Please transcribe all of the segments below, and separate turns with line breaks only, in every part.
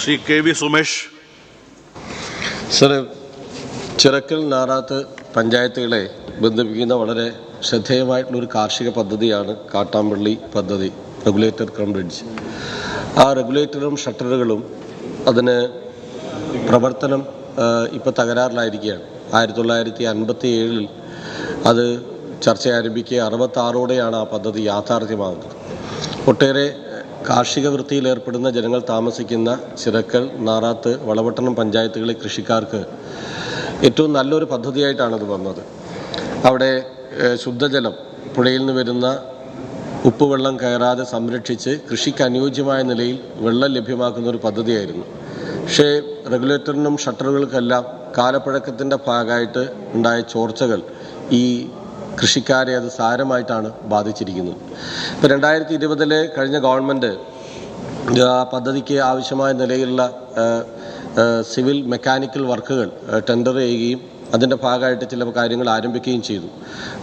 Shri K V Sumesh.
Sir Chirakkal Narath പഞ്ചായത്തുകളെ ബന്ധിപ്പിക്കുന്ന വളരെ ശ്രദ്ധേയമായിട്ടുള്ളൊരു കാർഷിക പദ്ധതിയാണ് കാട്ടാമ്പള്ളി പദ്ധതി റെഗുലേറ്റർ കം ബ്രിഡ്ജ്. ആ റെഗുലേറ്ററും ഷട്ടറുകളും അതിന് പ്രവർത്തനം ഇപ്പോൾ തകരാറിലായിരിക്കുകയാണ്. ആയിരത്തി തൊള്ളായിരത്തി അൻപത്തി ഏഴിൽ അത് ചർച്ച ആരംഭിക്കുക അറുപത്താറോടെയാണ് ആ പദ്ധതി യാഥാർത്ഥ്യമാകുന്നത്. ഒട്ടേറെ കാർഷിക വൃത്തിയിൽ ഏർപ്പെടുന്ന ജനങ്ങൾ താമസിക്കുന്ന ചിറക്കൽ നാറാത്ത് വളവട്ടണം പഞ്ചായത്തുകളിലെ കൃഷിക്കാർക്ക് ഏറ്റവും നല്ലൊരു പദ്ധതിയായിട്ടാണത് വന്നത്. അവിടെ ശുദ്ധജലം പുഴയിൽ നിന്ന് വരുന്ന ഉപ്പുവെള്ളം കയറാതെ സംരക്ഷിച്ച് കൃഷിക്ക് അനുയോജ്യമായ നിലയിൽ വെള്ളം ലഭ്യമാക്കുന്ന ഒരു പദ്ധതിയായിരുന്നു. പക്ഷേ റെഗുലേറ്ററിനും ഷട്ടറുകൾക്കെല്ലാം കാലപ്പഴക്കത്തിന്റെ ഭാഗമായിട്ട് ഉണ്ടായ ചോർച്ചകൾ ഈ കൃഷിക്കാരെ അത് സാരമായിട്ടാണ് ബാധിച്ചിരിക്കുന്നത്. ഇപ്പോൾ രണ്ടായിരത്തി ഇരുപതിലെ കഴിഞ്ഞ ഗവൺമെന്റ് പദ്ധതിക്ക് ആവശ്യമായ നിലയിലുള്ള സിവിൽ മെക്കാനിക്കൽ വർക്കുകൾ ടെൻഡർ ചെയ്യുകയും അതിന്റെ ഭാഗമായിട്ട് ചില കാര്യങ്ങൾ ആരംഭിക്കുകയും ചെയ്തു.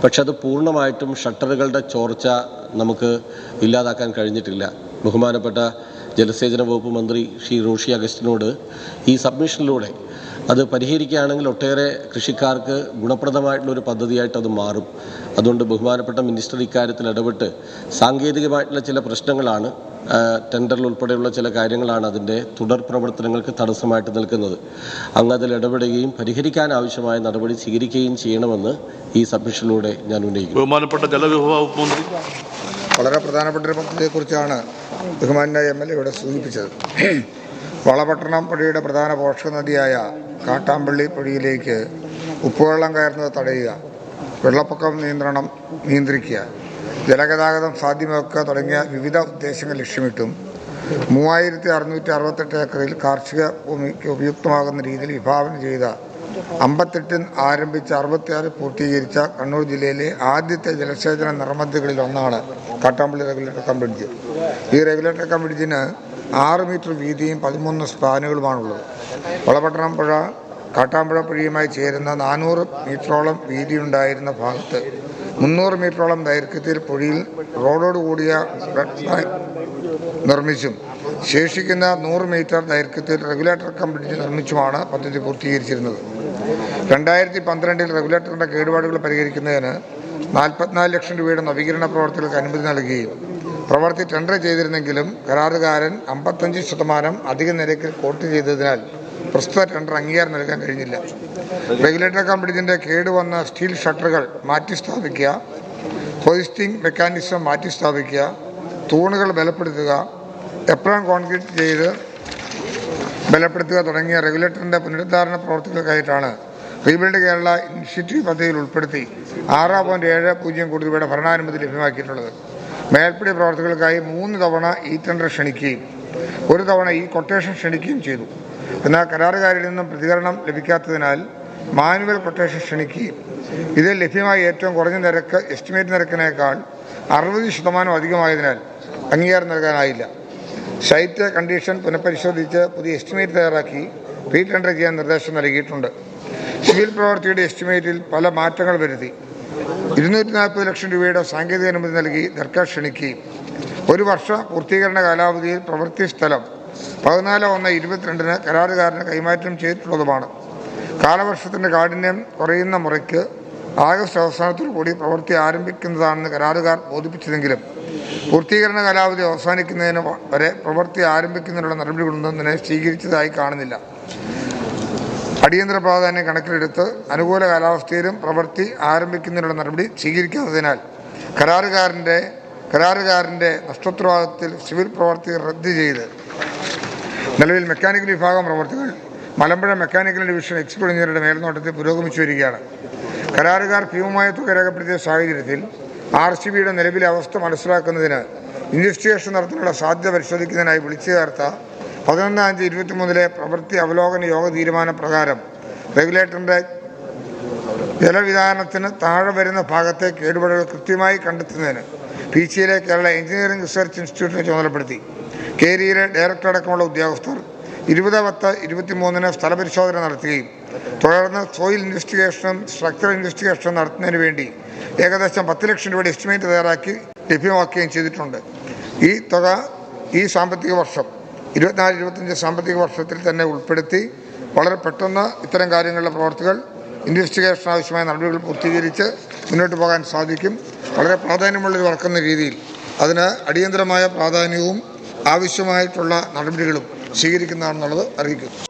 പക്ഷെ അത് പൂർണമായിട്ടും ഷട്ടറുകളുടെ ചോർച്ച നമുക്ക് ഇല്ലാതാക്കാൻ കഴിഞ്ഞിട്ടില്ല. ബഹുമാനപ്പെട്ട ജലസേചന വകുപ്പ് മന്ത്രി ശ്രീ റോഷി അഗസ്റ്റിനോട് ഈ സബ്മിഷനിലൂടെ അത് പരിഹരിക്കുകയാണെങ്കിൽ ഒട്ടേറെ കൃഷിക്കാർക്ക് ഗുണപ്രദമായിട്ടുള്ള ഒരു പദ്ധതിയായിട്ട് അത് മാറും. അതുകൊണ്ട് ബഹുമാനപ്പെട്ട മിനിസ്റ്റർ ഇക്കാര്യത്തിൽ ഇടപെട്ട് സാങ്കേതികമായിട്ടുള്ള ചില പ്രശ്നങ്ങളാണ് ടെൻഡറിൽ ഉൾപ്പെടെയുള്ള ചില കാര്യങ്ങളാണ് അതിന്റെ തുടർ പ്രവർത്തനങ്ങൾക്ക് തടസ്സമായിട്ട് നിൽക്കുന്നത്. അങ്ങ് അതിൽ ഇടപെടുകയും പരിഹരിക്കാൻ ആവശ്യമായ നടപടി സ്വീകരിക്കുകയും ചെയ്യണമെന്ന് ഈ സബ്മിഷനിലൂടെ ഞാൻ ഉന്നയിക്കുന്നു.
ബഹുമാനപ്പെട്ട ജലവിഭവ വകുപ്പ് മന്ത്രി.
വളരെ പ്രധാനപ്പെട്ട ഒരു പദ്ധതിയെക്കുറിച്ചാണ് ബഹുമാനായ എം എൽ എ ഇവിടെ സൂചിപ്പിച്ചത്. വളപട്ടണം പുഴയുടെ പ്രധാന പോഷക നദിയായ കാട്ടാമ്പള്ളി പുഴയിലേക്ക് ഉപ്പുവെള്ളം കയറുന്നത് തടയുക വെള്ളപ്പൊക്കം നിയന്ത്രണം നിയന്ത്രിക്കുക ജലഗതാഗതം സാധ്യമാക്കുക തുടങ്ങിയ വിവിധ ഉദ്ദേശങ്ങൾ ലക്ഷ്യമിട്ടും മൂവായിരത്തി അറുന്നൂറ്റി അറുപത്തെട്ട് ഏക്കറിൽ കാർഷിക ഭൂമിക്ക് ഉപയുക്തമാകുന്ന രീതിയിൽ വിഭാവനം ചെയ്ത അമ്പത്തെട്ടിൽ ആരംഭിച്ച അറുപത്തിയാറ് പൂർത്തീകരിച്ച കണ്ണൂർ ജില്ലയിലെ ആദ്യത്തെ ജലസേചന നിർമ്മിതികളിൽ ഒന്നാണ് കാട്ടാമ്പള്ളി റെഗുലേറ്റർ കം ബ്രിഡ്ജ് ഈ റെഗുലേറ്റർ കം ബ്രിഡ്ജിന് ആറ് മീറ്റർ വീതിയും പതിമൂന്ന് സ്പാനുകളുമാണുള്ളത്. വളപട്ടണം പുഴ കാട്ടാമ്പുഴ പുഴയുമായി ചേരുന്ന നാനൂറ് മീറ്ററോളം വീതിയുണ്ടായിരുന്ന ഭാഗത്ത് മുന്നൂറ് മീറ്ററോളം ദൈർഘ്യത്തിൽ പുഴയിൽ റോഡോട് കൂടിയ നിർമ്മിച്ചും ശേഷിക്കുന്ന നൂറ് മീറ്റർ ദൈർഘ്യത്തിൽ റെഗുലേറ്റർ കമ്പിടിച്ച് നിർമ്മിച്ചുമാണ് പദ്ധതി പൂർത്തീകരിച്ചിരുന്നത്. രണ്ടായിരത്തി പന്ത്രണ്ടിൽ റെഗുലേറ്ററിന്റെ കേടുപാടുകൾ പരിഹരിക്കുന്നതിന് നാൽപ്പത്തിനാല് ലക്ഷം രൂപയുടെ നവീകരണ പ്രവർത്തനങ്ങൾക്ക് അനുമതി നൽകുകയും പ്രവൃത്തി ടെൻഡർ ചെയ്തിരുന്നെങ്കിലും കരാറുകാരൻ അമ്പത്തഞ്ച് ശതമാനം അധിക നിരക്കിൽ കോട്ട് ചെയ്തതിനാൽ പ്രസ്തുത ടെൻഡർ അംഗീകാരം നൽകാൻ കഴിഞ്ഞില്ല. റെഗുലേറ്റർ കമ്പനിന്റെ കേടുവന്ന സ്റ്റീൽ ഷട്ടറുകൾ മാറ്റി സ്ഥാപിക്കുക ഹോയിസ്റ്റിംഗ് മെക്കാനിസം മാറ്റി സ്ഥാപിക്കുക തൂണുകൾ ബലപ്പെടുത്തുക എപ്രോൺ കോൺക്രീറ്റ് ചെയ്ത് ബലപ്പെടുത്തുക തുടങ്ങിയ റെഗുലേറ്ററിന്റെ പുനരുദ്ധാരണ പ്രവർത്തികൾക്കായിട്ടാണ് റീബിൽഡ് കേരള ഇനിഷ്യേറ്റീവ് പദ്ധതിയിൽ ഉൾപ്പെടുത്തി ആറ് പോയിന്റ് ഏഴ് പൂജ്യം കോടി രൂപയുടെ ഭരണാനുമതി ലഭ്യമാക്കിയിട്ടുള്ളത്. മേൽപ്പടി പ്രവർത്തികൾക്കായി മൂന്ന് തവണ ഈ ടെൻഡർ ക്ഷണിക്കുകയും ഒരു തവണ ഈ കൊട്ടേഷൻ ക്ഷണിക്കുകയും ചെയ്തു. എന്നാൽ കരാറുകാരിൽ നിന്നും പ്രതികരണം ലഭിക്കാത്തതിനാൽ മാനുവൽ കൊട്ടേഷൻ ക്ഷണിക്കുകയും ഇതിൽ ലഭ്യമായ ഏറ്റവും കുറഞ്ഞ നിരക്ക് എസ്റ്റിമേറ്റ് നിരക്കിനേക്കാൾ അറുപത് ശതമാനം അധികമായതിനാൽ അംഗീകാരം നൽകാനായില്ല. സൈറ്റ് കണ്ടീഷൻ പുനഃപരിശോധിച്ച് പുതിയ എസ്റ്റിമേറ്റ് തയ്യാറാക്കി റീ ടെൻഡർ ചെയ്യാൻ നിർദ്ദേശം നൽകിയിട്ടുണ്ട്. സിവിൽ പ്രവൃത്തിയുടെ എസ്റ്റിമേറ്റിൽ പല മാറ്റങ്ങൾ വരുത്തി. ഇരുന്നൂറ്റി നാൽപ്പത് ലക്ഷം രൂപയുടെ സാങ്കേതിക അനുമതി നൽകി ദർക്കാർ ക്ഷണിക്കുകയും ഒരു വർഷ പൂർത്തീകരണ കാലാവധിയിൽ പ്രവൃത്തി സ്ഥലം പതിനാല് ഒന്ന് ഇരുപത്തിരണ്ടിന് കരാറുകാരന് കൈമാറ്റം ചെയ്തിട്ടുള്ളതുമാണ്. കാലവർഷത്തിന്റെ കാഠിന്യം കുറയുന്ന മുറയ്ക്ക് ആഗസ്റ്റ് അവസാനത്തോടു കൂടി പ്രവൃത്തി ആരംഭിക്കുന്നതാണെന്ന് കരാറുകാർ ബോധിപ്പിച്ചതെങ്കിലും പൂർത്തീകരണ കാലാവധി അവസാനിക്കുന്നതിന് വരെ പ്രവൃത്തി ആരംഭിക്കുന്നതിനുള്ള നടപടികളൊന്നും തന്നെ സ്വീകരിച്ചതായി കാണുന്നില്ല. അടിയന്തര പ്രാധാന്യം കണക്കിലെടുത്ത് അനുകൂല കാലാവസ്ഥയിലും പ്രവൃത്തി ആരംഭിക്കുന്നതിനുള്ള നടപടി സ്വീകരിക്കാത്തതിനാൽ കരാറുകാരന്റെ കരാറുകാരന്റെ നഷ്ടോത്തരവാദിത്തത്തിൽ സിവിൽ പ്രവർത്തികൾ റദ്ദ് ചെയ്ത് നിലവിൽ മെക്കാനിക്കൽ വിഭാഗം പ്രവർത്തികൾ മലമ്പുഴ മെക്കാനിക്കൽ ഡിവിഷൻ എക്സിക്യൂട്ടീവ് എഞ്ചിനീയറുടെ മേൽനോട്ടത്തിൽ പുരോഗമിച്ചു വരികയാണ്. കരാറുകാർ ഭീമമായ തുക രേഖപ്പെടുത്തിയ സാഹചര്യത്തിൽ ആർ സി ബിയുടെ നിലവിലെ അവസ്ഥ മനസ്സിലാക്കുന്നതിന് ഇൻവെസ്റ്റിഗേഷൻ നടത്താനുള്ള സാധ്യത പരിശോധിക്കുന്നതിനായി വിളിച്ചു ചേർത്ത പതിനൊന്ന് അഞ്ച് ഇരുപത്തിമൂന്നിലെ പ്രവൃത്തി അവലോകന യോഗ തീരുമാന പ്രകാരം റെഗുലേറ്ററിന്റെ ജലവിധാനത്തിന് താഴെ വരുന്ന ഭാഗത്തെ കേടുപാടുകൾ കൃത്യമായി കണ്ടെത്തുന്നതിന് പി സിയിലെ കേരള എഞ്ചിനീയറിംഗ് റിസർച്ച് ഇൻസ്റ്റിറ്റ്യൂട്ടിനെ ചുമതലപ്പെടുത്തി. കേരിയിലെ ഡയറക്ടർ അടക്കമുള്ള ഉദ്യോഗസ്ഥർ ഇരുപത് പത്ത് ഇരുപത്തിമൂന്നിന് സ്ഥലപരിശോധന നടത്തുകയും തുടർന്ന് സോയിൽ ഇൻവെസ്റ്റിഗേഷനും സ്ട്രക്ചർ ഇൻവെസ്റ്റിഗേഷനും നടത്തുന്നതിന് വേണ്ടി ഏകദേശം പത്ത് ലക്ഷം രൂപയുടെ എസ്റ്റിമേറ്റ് തയ്യാറാക്കി ലഭ്യമാക്കുകയും ചെയ്തിട്ടുണ്ട്. ഈ തുക ഈ സാമ്പത്തിക വർഷം ഇരുപത്തിനാല് ഇരുപത്തഞ്ച് സാമ്പത്തിക വർഷത്തിൽ തന്നെ ഉൾപ്പെടുത്തി വളരെ പെട്ടെന്ന് ഇത്തരം കാര്യങ്ങളുടെ പ്രവർത്തികൾ ഇൻവെസ്റ്റിഗേഷൻ ആവശ്യമായ നടപടികൾ പൂർത്തീകരിച്ച് മുന്നോട്ട് പോകാൻ സാധിക്കും. വളരെ പ്രാധാന്യമുള്ളത് വർക്കുന്ന രീതിയിൽ അതിന് അടിയന്തരമായ പ്രാധാന്യവും ആവശ്യമായിട്ടുള്ള നടപടികളും സ്വീകരിക്കുന്നതാണെന്നുള്ളത് അറിയിക്കുന്നു.